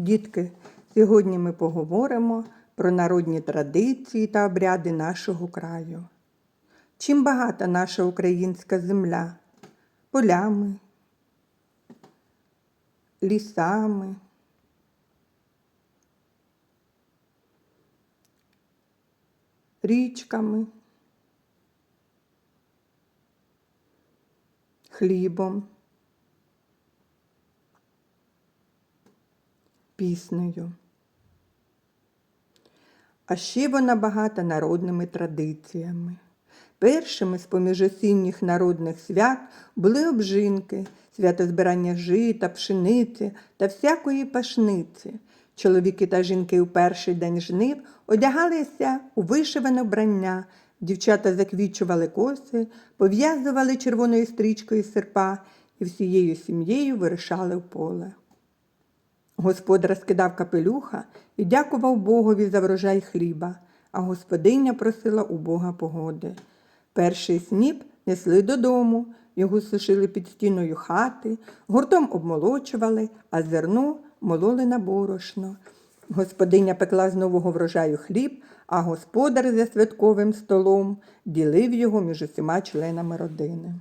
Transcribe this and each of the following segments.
Дітки, сьогодні ми поговоримо про народні традиції та обряди нашого краю. Чим багата наша українська земля? Полями, лісами, річками, хлібом, піснею. А ще вона багата народними традиціями. Першими з поміж осінніх народних свят були обжинки, свято збирання жита, пшениці та всякої пашниці. Чоловіки та жінки у перший день жнив одягалися у вишиване вбрання, дівчата заквічували коси, пов'язували червоною стрічкою серпа і всією сім'єю вирушали в поле. Господар скидав капелюха і дякував Богові за врожай хліба, а господиня просила у Бога погоди. Перший сніп несли додому, його сушили під стіною хати, гуртом обмолочували, а зерно мололи на борошно. Господиня пекла з нового врожаю хліб, а господар за святковим столом ділив його між усіма членами родини.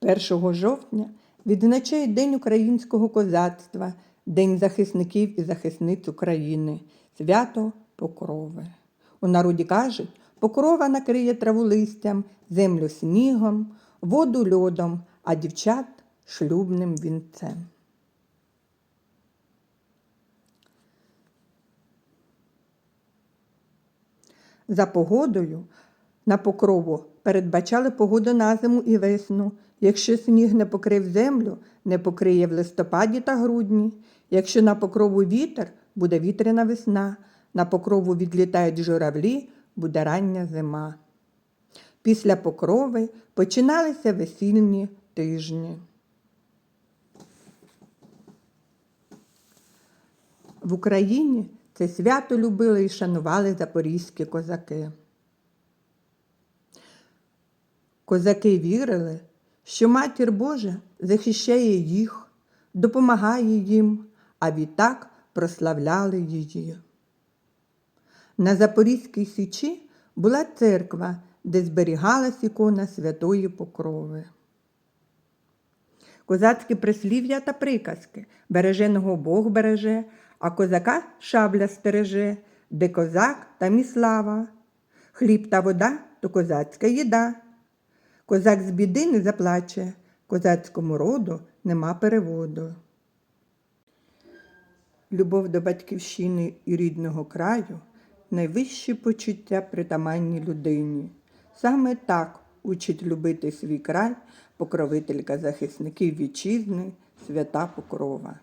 1 жовтня відзначають День українського козацтва, День захисників і захисниць України, свято Покрови. У народі кажуть, покрова накриє траву листям, землю снігом, воду льодом, а дівчат шлюбним вінцем. За погодою на покрову передбачали погоду на зиму і весну. Якщо сніг не покрив землю, не покриє в листопаді та грудні. Якщо на покрову вітер, буде вітряна весна. На покрову відлітають журавлі, буде рання зима. Після покрови починалися весільні тижні. В Україні це свято любили і шанували запорізькі козаки. Козаки вірили, що Матір Божа захищає їх, допомагає їм, а відтак прославляли її. На Запорізькій Січі була церква, де зберігалась ікона Святої Покрови. Козацькі прислів'я та приказки береженого Бог береже, а козака шабля стереже, де козак там і слава. Хліб та вода то козацька їда. Козак з біди не заплаче, козацькому роду нема переводу. Любов до батьківщини і рідного краю найвищі почуття притаманні людині. Саме так учить любити свій край покровителька захисників вітчизни, свята Покрова.